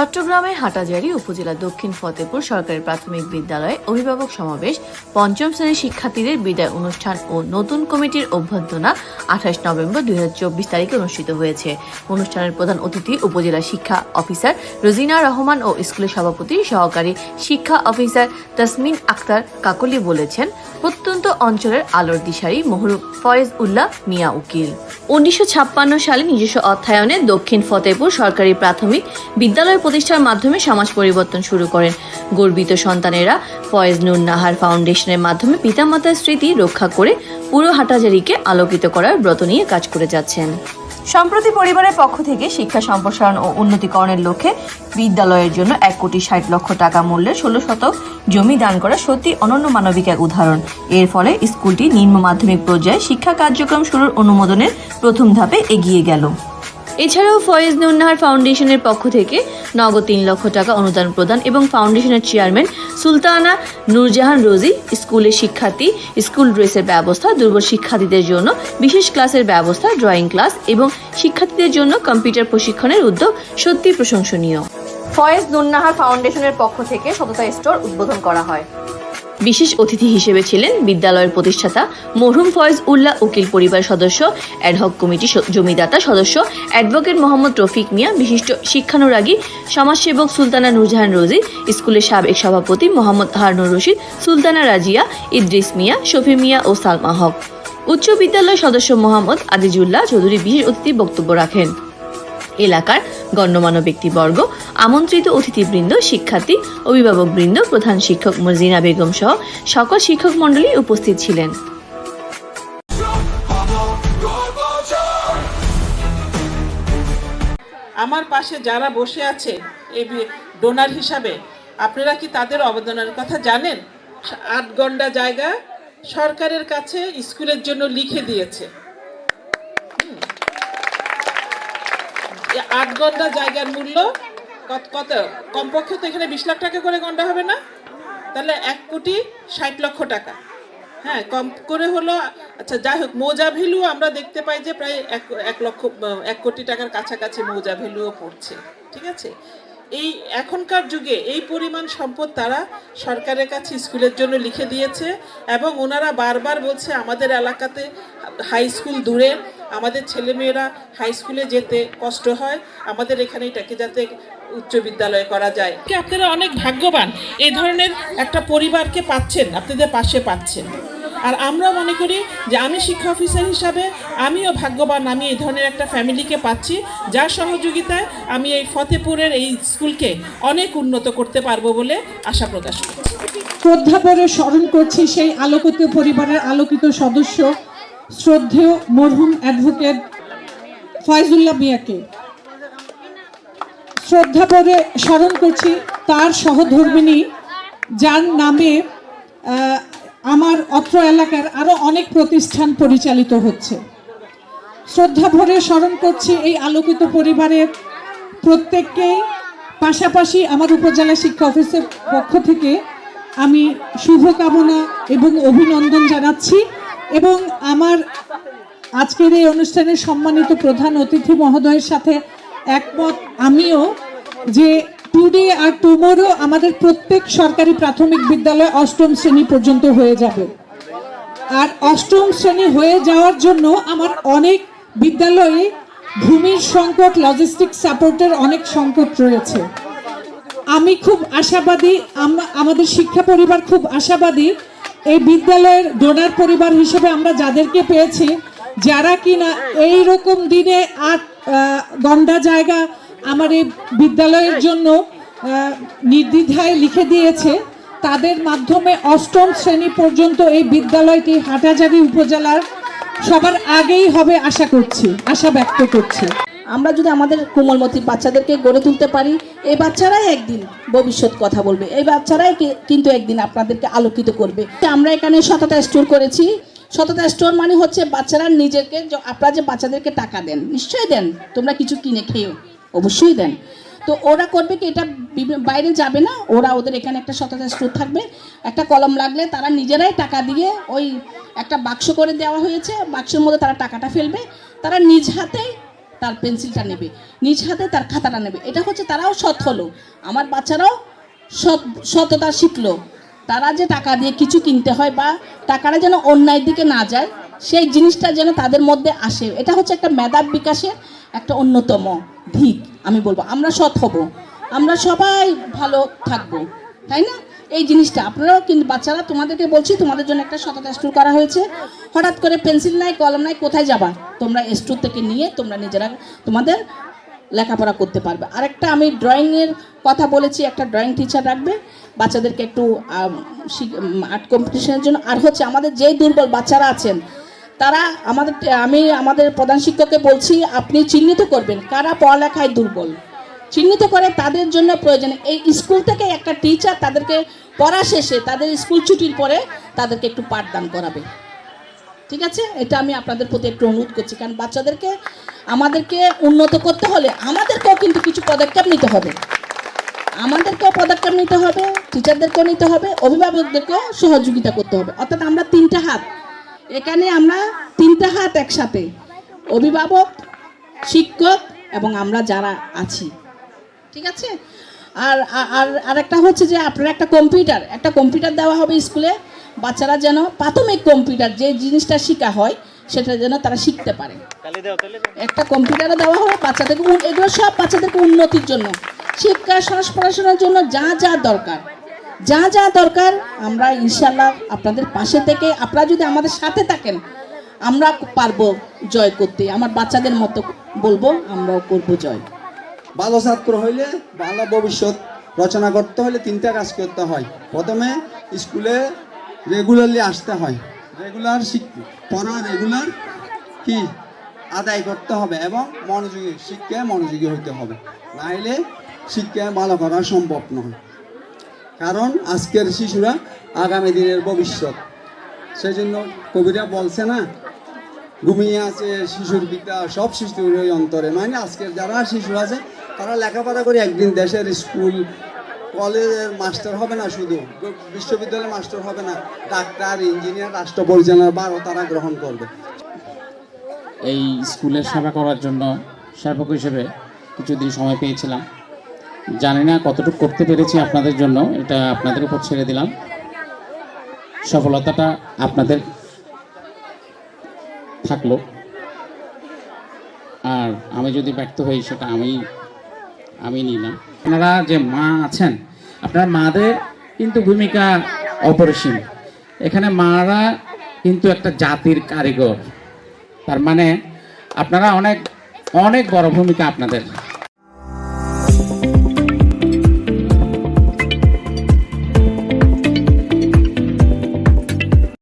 চট্টগ্রামের হাটাজারি উপজেলা দক্ষিণ ফতেপুর সরকারি প্রাথমিক বিদ্যালয়ে অভিভাবক সমাবেশ, পঞ্চম শ্রেণির শিক্ষার্থীদের বিদায় অনুষ্ঠান ও নতুন কমিটির অভ্যর্থনা আঠাশ নভেম্বর দুই তারিখে অনুষ্ঠিত হয়েছে। অনুষ্ঠানের প্রধান অতিথি উপজেলা শিক্ষা অফিসার রোজিনা রহমান ও স্কুলের সভাপতি সহকারী শিক্ষা অফিসার তাসমিন আক্তার কাকলি বলেছেন, প্রত্যন্ত অঞ্চলের আলোর দিশারি মহরুব ফয়েজ উল্লাহ মিয়া উকিল। উনিশশো ছাপ্পান্ন সালে নিজস্ব অর্থায়নে দক্ষিণ ফতেপুর সরকারি প্রাথমিক বিদ্যালয় প্রতিষ্ঠার মাধ্যমে সমাজ পরিবর্তন শুরু করেন। গর্বিত সন্তানেরা ফয়েজ নুর নাহার ফাউন্ডেশনের মাধ্যমে পিতামাতার স্মৃতি রক্ষা করে পুরো হাটাজারিকে আলোকিত করার ব্রত নিয়ে কাজ করে যাচ্ছেন। সম্প্রতি পরিবারের পক্ষ থেকে শিক্ষা সম্প্রসারণ ও উন্নতিকরণের লক্ষ্যে বিদ্যালয়ের জন্য এক কোটি ষাট লক্ষ টাকা মূল্যের ষোলো শতক জমি দান করা সত্যি অনন্য মানবিক এক উদাহরণ। এর ফলে স্কুলটি নিম্ন মাধ্যমিক পর্যায়ে শিক্ষা কার্যক্রম শুরুর অনুমোদনের প্রথম ধাপে এগিয়ে গেল। এছাড়াও ফয়েজ নুন্নাহার ফাউন্ডেশনের পক্ষ থেকে নগদ তিন লক্ষ টাকা অনুদান প্রদান এবং ফাউন্ডেশনের চেয়ারম্যান সুলতানা নূরজাহান রোজি, স্কুলের শিক্ষার্থী, স্কুল ড্রেসের ব্যবস্থা, দুর্বল শিক্ষার্থীদের জন্য বিশেষ ক্লাসের ব্যবস্থা, ড্রয়িং ক্লাস এবং শিক্ষার্থীদের জন্য কম্পিউটার প্রশিক্ষণের উদ্যোগ সত্যি প্রশংসনীয়। ফয়েজ নুন্নাহার ফাউন্ডেশনের পক্ষ থেকে সততা স্টোর উদ্বোধন করা হয়। বিশেষ অতিথি হিসেবে ছিলেন বিদ্যালয়ের প্রতিষ্ঠাতা মরহুম ফয়েজ উল্লাহ উকিল পরিবার সদস্য অ্যাডহক কমিটি জমিদাতা সদস্য অ্যাডভোকেট মোহাম্মদ রফিক মিয়া, বিশিষ্ট শিক্ষানুরাগী, সমাজসেবক সুলতানা নুরজাহান রোজি, স্কুলের সাবেক সভাপতি মোহাম্মদ হারনুর রশিদ, সুলতানা রাজিয়া, ইদ্রিস মিয়া, শফি মিয়া ও সালমা হক। উচ্চ বিদ্যালয় সদস্য মোহাম্মদ আজিজুল্লাহ চৌধুরী বিশেষ অতিথি বক্তব্য রাখেন। এলাকার গণ্যমান্য ব্যক্তিবর্গ, আমন্ত্রিত অতিথিবৃন্দ, শিক্ষার্থী, অভিভাবকবৃন্দ, প্রধান শিক্ষক মর্জিনা বেগম সহ সকল শিক্ষক মণ্ডলী উপস্থিত ছিলেন। আমার পাশে যারা বসে আছে, এই ডোনার হিসাবে, আপনারা কি তাদের অবদানের কথা জানেন? আট ঘণ্টা জায়গা সরকারের কাছে স্কুলের জন্য লিখে দিয়েছে। আট ঘণ্টা জায়গার মূল্য কত কত? কমপক্ষে তো এখানে বিশ লাখ টাকা করে গন্ডা হবে না? তাহলে এক কোটি ষাট লক্ষ টাকা। হ্যাঁ কম করে হলো আচ্ছা যাই হোক, মৌজা ভ্যালু আমরা দেখতে পাই যে প্রায় এক এক লক্ষ, এক কোটি টাকার কাছাকাছি মৌজা ভ্যালুও পড়ছে, ঠিক আছে? এই এখনকার যুগে এই পরিমাণ সম্পদ তারা সরকারের কাছে স্কুলের জন্য লিখে দিয়েছে এবং ওনারা বারবার বলছে আমাদের এলাকাতে হাই স্কুল দূরে আমাদের ছেলেমেয়েরা হাই স্কুলে যেতে কষ্ট হয় আমাদের এখানে এটাকে যাতে উচ্চ বিদ্যালয়ে করা যায়। কি আপনারা অনেক ভাগ্যবান এই ধরনের একটা পরিবারকে পাচ্ছেন আপনাদের পাশে পাচ্ছেন। আর আমরা মনে করি যে আমি শিক্ষা অফিসার হিসাবে আমিও ভাগ্যবান আমি এই ধরনের একটা ফ্যামিলিকে পাচ্ছি যার সহযোগিতায় আমি এই ফতেপুরের এই স্কুলকে অনেক উন্নত করতে পারব বলে আশা প্রকাশ করছি। শ্রদ্ধা ভরে স্মরণ করছি সেই আলোকিত পরিবারের আলোকিত সদস্য শ্রদ্ধেয় মরহুম অ্যাডভোকেট ফয়জুল্লাহ মিয়াকে। শ্রদ্ধা ভরে স্মরণ করছি তার সহধর্মিনী, যার নামে আমার অত্র এলাকার আরও অনেক প্রতিষ্ঠান পরিচালিত হচ্ছে। শ্রদ্ধা ভরে স্মরণ করছি এই আলোকিত পরিবারের প্রত্যেককেই। পাশাপাশি আমার উপজেলা শিক্ষা অফিসের পক্ষ থেকে আমি শুভকামনা এবং অভিনন্দন জানাচ্ছি। এবং আমার আজকের এই অনুষ্ঠানে সম্মানিত প্রধান অতিথি মহোদয়ের সাথে একমত আমিও যে টুডে আর টুমোরো আমাদের প্রত্যেক সরকারি প্রাথমিক বিদ্যালয় অষ্টম শ্রেণি পর্যন্ত হয়ে যাবে। আর অষ্টম শ্রেণি হয়ে যাওয়ার জন্য আমার অনেক বিদ্যালয়ে ভূমির সংকট লজিস্টিক সাপোর্টের অনেক সংকট রয়েছে। আমি খুব আশাবাদী, আম- আমাদের শিক্ষা পরিবার খুব আশাবাদী এই বিদ্যালয়ের ডোনার পরিবার হিসেবে আমরা যাদেরকে পেয়েছি, যারা কিনা এই রকম দিনে আট গন্ডা জায়গা আমার এই বিদ্যালয়ের জন্য নির্দ্বিধায় লিখে দিয়েছে, তাদের মাধ্যমে অষ্টম শ্রেণি পর্যন্ত এই বিদ্যালয়টি হাটাজারি উপজেলার সবার আগেই হবে আশা করছি, আশা ব্যক্ত করছি। আমরা যদি আমাদের কোমলমতি বাচ্চাদেরকে গড়ে তুলতে পারি, এই বাচ্চারাই একদিন ভবিষ্যৎ কথা বলবে। এই বাচ্চারাই কিন্তু একদিন আপনাদেরকে আলোকিত করবে। আমরা এখানে সততা স্টোর করেছি। সততা স্টোর মানে হচ্ছে বাচ্চারা নিজেকে আপনারা যে বাচ্চাদেরকে টাকা দেন, নিশ্চয়ই দেন। তোমরা কিছু কিনে খেয়েও, অবশ্যই দেন। তো ওরা করবে কি, এটা বাইরে যাবে না। ওরা ওদের এখানে একটা সততা স্টোর থাকবে। একটা কলম লাগলে তারা নিজেরাই টাকা দিয়ে ওই একটা বাক্স করে দেওয়া হয়েছে। বাক্সের মধ্যে তারা টাকাটা ফেলবে। তারা নিজ হাতেই তার পেন্সিলটা নেবে, নিজ হাতে তার খাতাটা নেবে। এটা হচ্ছে তারাও সৎ হলো। আমার বাচ্চারাও সৎ, সততা শিখলো। তারা যে টাকা দিয়ে কিছু কিনতে হয় বা টাকাটা যেন অন্যায়ের দিকে না যায়, সেই জিনিসটা যেন তাদের মধ্যে আসে। এটা হচ্ছে একটা মেধাব বিকাশের একটা অন্যতম দিক, আমি বলব। আমরা সৎ হব। আমরা সবাই ভালো থাকব, তাই না? এই জিনিসটা। আপনারাও কিন্তু বাচ্চারা, তোমাদেরকে বলছি, তোমাদের জন্য একটা সততা স্টোর করা হয়েছে। হঠাৎ করে পেন্সিল নাই, কলম নাই, কোথায় যাবা? তোমরা স্টোর থেকে নিয়ে তোমরা নিজেরা তোমাদের লেখাপড়া করতে পারবে। আরেকটা আমি ড্রয়িংয়ের কথা বলেছি, একটা ড্রয়িং টিচার রাখবে। বাচ্চাদেরকে একটু আর্ট কম্পিটিশনের জন্য। আর হচ্ছে আমাদের যেই দুর্বল বাচ্চারা আছেন, তারা আমাদের, আমি আমাদের প্রধান শিক্ষককে বলছি, আপনি চিহ্নিত করবেন কারা পড়ালেখায় দুর্বল। চিহ্নিত করে তাদের জন্য প্রয়োজন। এই স্কুল থেকে একটা টিচার তাদেরকে পড়া শেষে, তাদের স্কুল ছুটির পরে তাদেরকে একটু পাঠদান করাবে। ঠিক আছে? এটা আমি আপনাদের প্রতি একটু অনুরোধ করছি। কারণ বাচ্চাদেরকে, আমাদেরকে উন্নত করতে হলে আমাদেরকেও কিন্তু কিছু পদক্ষেপ নিতে হবে। আমাদেরকেও পদক্ষেপ নিতে হবে টিচারদেরকেও নিতে হবে, অভিভাবকদেরকেও সহযোগিতা করতে হবে। অর্থাৎ আমরা তিনটা হাত। এখানে আমরা তিনটা হাত একসাথে। অভিভাবক, শিক্ষক এবং আমরা যারা আছি। ঠিক আছে? আর আর আরেকটা হচ্ছে যে আপনার একটা কম্পিউটার একটা কম্পিউটার দেওয়া হবে স্কুলে বাচ্চারা যেন প্রাথমিক কম্পিউটার যে জিনিসটা শেখা হয় সেটা যেন তারা শিখতে পারে। একটা কম্পিউটারও দেওয়া হবে বাচ্চাদেরকে এগুলো সব বাচ্চাদেরকে উন্নতির জন্য। শিক্ষা শ্বাস পড়াশোনার জন্য যা যা দরকার। যা যা দরকার আমরা ইনশাল্লাহ আপনাদের পাশে থেকে আপনারা যদি আমাদের সাথে থাকেন আমরা পারব জয় করতে। আমার বাচ্চাদের মতো বলব আমরাও করব জয়। ভালো ছাত্র হইলে ভালো ভবিষ্যৎ রচনা করতে হলে তিনটা কাজ করতে হয়। প্রথমে স্কুলে রেগুলারলি আসতে হয়। রেগুলার পড়া রেগুলার কি? আদায় করতে হবে এবং মনোযোগী, শিক্ষায় মনোযোগী হইতে হবে। নাইলে শিক্ষায় ভালো করা সম্ভব নয়। কারণ আজকের শিশুরা আগামী দিনের ভবিষ্যৎ। সেই জন্য কবিরা বলছে না, ঘুমিয়ে আছে, শিশুর বিদ্যা সব শিশুর অন্তরে। মানে আজকের যারা শিশু আছে তারা লেখাপড়া করে একদিন দেশের স্কুল, কলেজের মাস্টার হবে না শুধু, বিশ্ববিদ্যালয়ের মাস্টার হবে না, ডাক্তার, ইঞ্জিনিয়ার, রাষ্ট্র পরিচালনা বারো তারা গ্রহণ করবে। এই স্কুলের সেবা করার জন্য সেবক হিসেবে কিছুদিন সময় পেয়েছিলাম। জানি না কতটুকু করতে পেরেছি আপনাদের জন্য, এটা আপনাদের উপর ছেড়ে দিলাম। সফলতাটা আপনাদের থাকল। আর আমি যদি ব্যর্থ হই, সেটা আমি আমি নিলাম। আপনারা যে মা আছেন, আপনার মাদের কিন্তু ভূমিকা অপরিসীম। এখানে মারা কিন্তু একটা জাতির কারিগর। তার মানে আপনারা অনেক অনেক বড় ভূমিকা আপনাদের।